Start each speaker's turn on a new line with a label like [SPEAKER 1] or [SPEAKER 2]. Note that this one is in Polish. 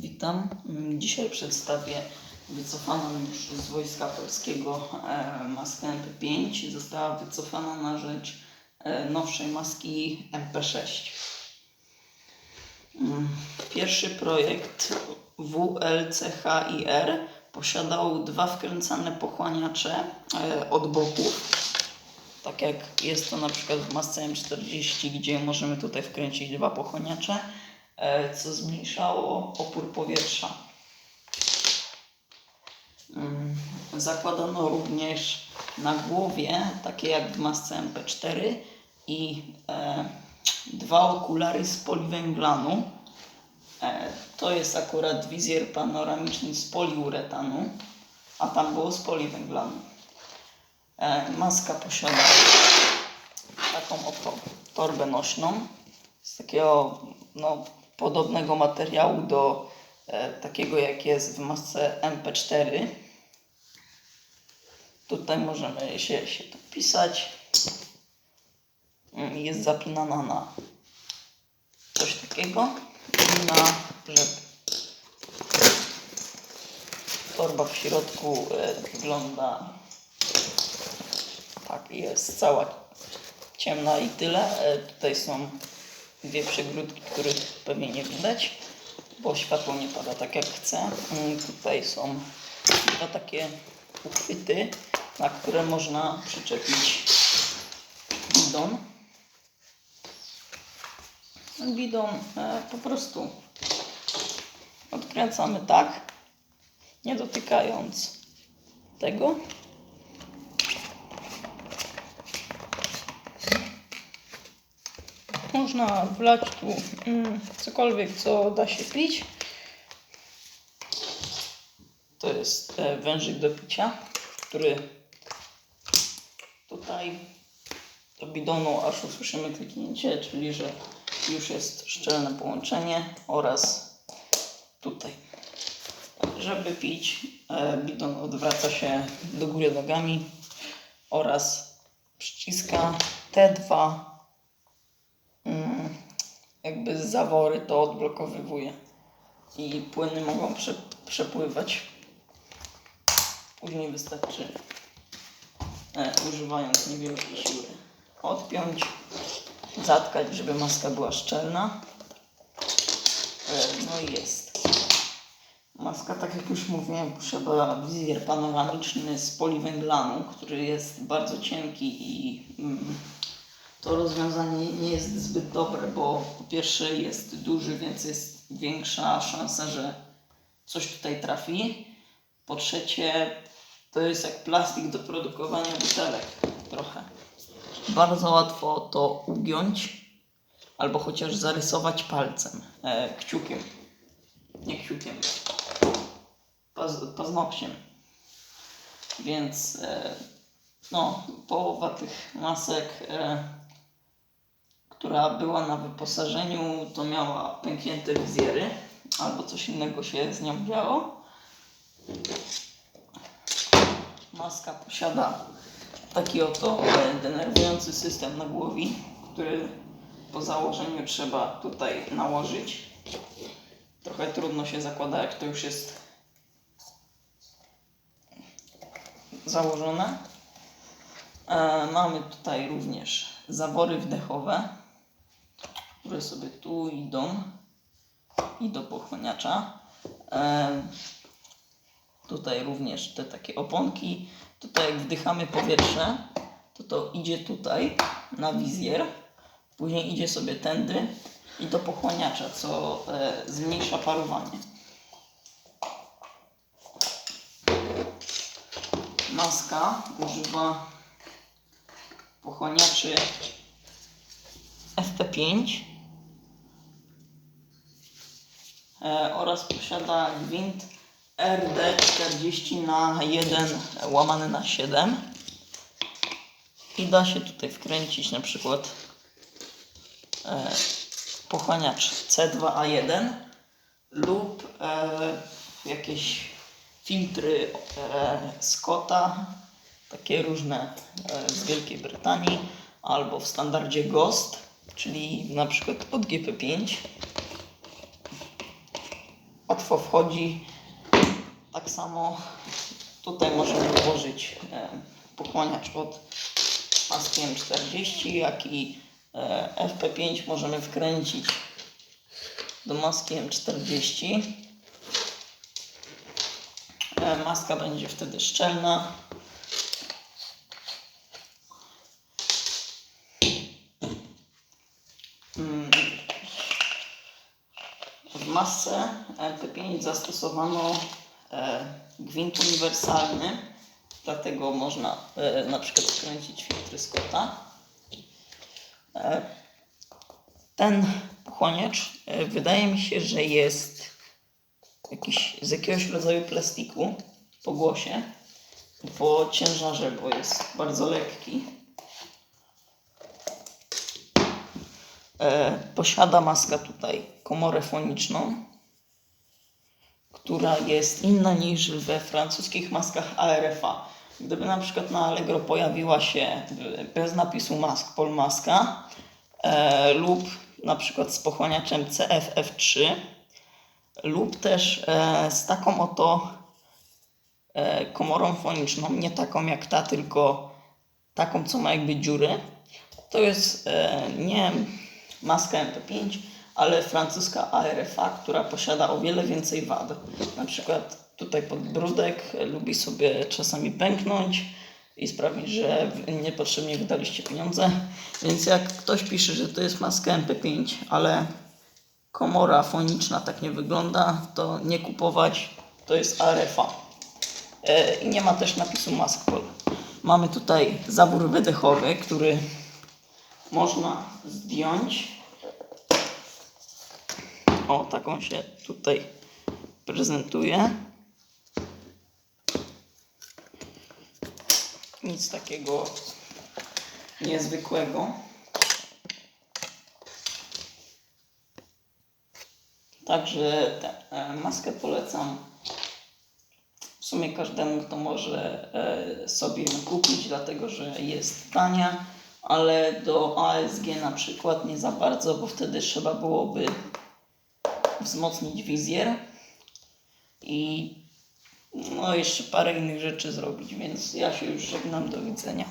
[SPEAKER 1] Witam. Dzisiaj przedstawię wycofaną już z Wojska Polskiego e, maskę MP5. Została wycofana na rzecz e, nowszej maski MP6. Mm, Pierwszy projekt WLCHIR posiadał dwa wkręcane pochłaniacze e, od boków. Tak jak jest to na przykład w masce M40, gdzie możemy tutaj wkręcić dwa pochłaniacze, co zmniejszało opór powietrza. Zakładano również na głowie, takie jak w masce MP4 i e, dwa okulary z poliwęglanu. E, to jest akurat wizjer panoramiczny z poliuretanu, a tam było z poliwęglanu. E, maska posiada taką oto torbę nośną z takiego no, podobnego materiału do e, takiego jak jest w masce MP4. Tutaj możemy się, się podpisać. Mm, Jest zapinana na coś takiego i na rzep. Torba w środku e, wygląda tak, jest cała ciemna i tyle. E, Tutaj są dwie przegródki, których pewnie nie widać, bo światło nie pada tak jak chcę. Mm, Tutaj są dwa takie uchwyty, na które można przyczepić bidon. Bidon e, po prostu odkręcamy tak, nie dotykając tego. Można wlać tu mm, cokolwiek, co da się pić. To jest e, wężyk do picia, który tutaj do bidonu aż usłyszymy kliknięcie, czyli że już jest szczelne połączenie oraz tutaj. Żeby pić, e, bidon odwraca się do góry nogami oraz przyciska T2 mm, jakby zawory to odblokowywuje i płyny mogą prze, przepływać. Później wystarczy e, używając niewielkiej siły odpiąć, zatkać, żeby maska była szczelna. E, no i jest. Maska, tak jak już mówiłem, posiada wizjer panoramiczny z poliwęglanu, który jest bardzo cienki i mm, to rozwiązanie nie jest zbyt dobre, bo po pierwsze jest duży, więc jest większa szansa, że coś tutaj trafi. Po trzecie, to jest jak plastik do produkowania butelek trochę. Bardzo łatwo to ugiąć albo chociaż zarysować palcem, e, kciukiem. Nie kciukiem, paz, paznokciem. Więc e, no, połowa tych masek, e, która była na wyposażeniu, to miała pęknięte wizjery albo coś innego się z nią działo. Maska posiada taki oto denerwujący system na głowie, który po założeniu trzeba tutaj nałożyć. Trochę trudno się zakłada, jak to już jest założone. E, mamy tutaj również zawory wdechowe, które sobie tu idą i do pochłaniacza. E, tutaj również te takie oponki. Tutaj jak wdychamy powietrze, to to idzie tutaj na wizjer, później idzie sobie tędy i do pochłaniacza, co e, zmniejsza parowanie. Maska używa pochłaniaczy FP5 e, oraz posiada gwint RD40 na 1 łamany na 7 i da się tutaj wkręcić na przykład e, pochłaniacz C2A1 lub e, jakieś filtry e, Scotta, takie różne e, z Wielkiej Brytanii albo w standardzie GOST, czyli na przykład od GP5 łatwo wchodzi. Tak samo tutaj możemy włożyć e, pochłaniacz od maski M40, jak i e, FP5 możemy wkręcić do maski M40. E, Maska będzie wtedy szczelna. W masce MP5 zastosowano e, gwint uniwersalny, dlatego można e, na przykład wkręcić filtry Scotta. E, ten pochłaniacz e, wydaje mi się, że jest jakiś z jakiegoś rodzaju plastiku po głosie, po ciężarze, bo jest bardzo lekki. E, posiada maska tutaj komorę foniczną, która jest inna niż we francuskich maskach ARFA. Gdyby na przykład na Allegro pojawiła się bez napisu mask Polmaska e, lub na przykład z pochłaniaczem CFF3 lub też e, z taką oto e, komorą foniczną, nie taką jak ta, tylko taką, co ma jakby dziury. To jest e, nie maska MP5, ale francuska ARFA, która posiada o wiele więcej wad. Na przykład tutaj podbródek lubi sobie czasami pęknąć i sprawić, że niepotrzebnie wydaliście pieniądze. Więc jak ktoś pisze, że to jest maska MP5, ale komora foniczna tak nie wygląda, to nie kupować, to jest ARFA. E, I nie ma też napisu Maskpol. Mamy tutaj zabór wydechowy, który można zdjąć. O, taką się tutaj prezentuje. Nic takiego niezwykłego. Także tę e, maskę polecam w sumie każdemu, kto może e, sobie ją kupić, dlatego że jest tania, ale do ASG na przykład nie za bardzo, bo wtedy trzeba byłoby wzmocnić wizjer i no jeszcze parę innych rzeczy zrobić, więc ja się już żegnam, do widzenia.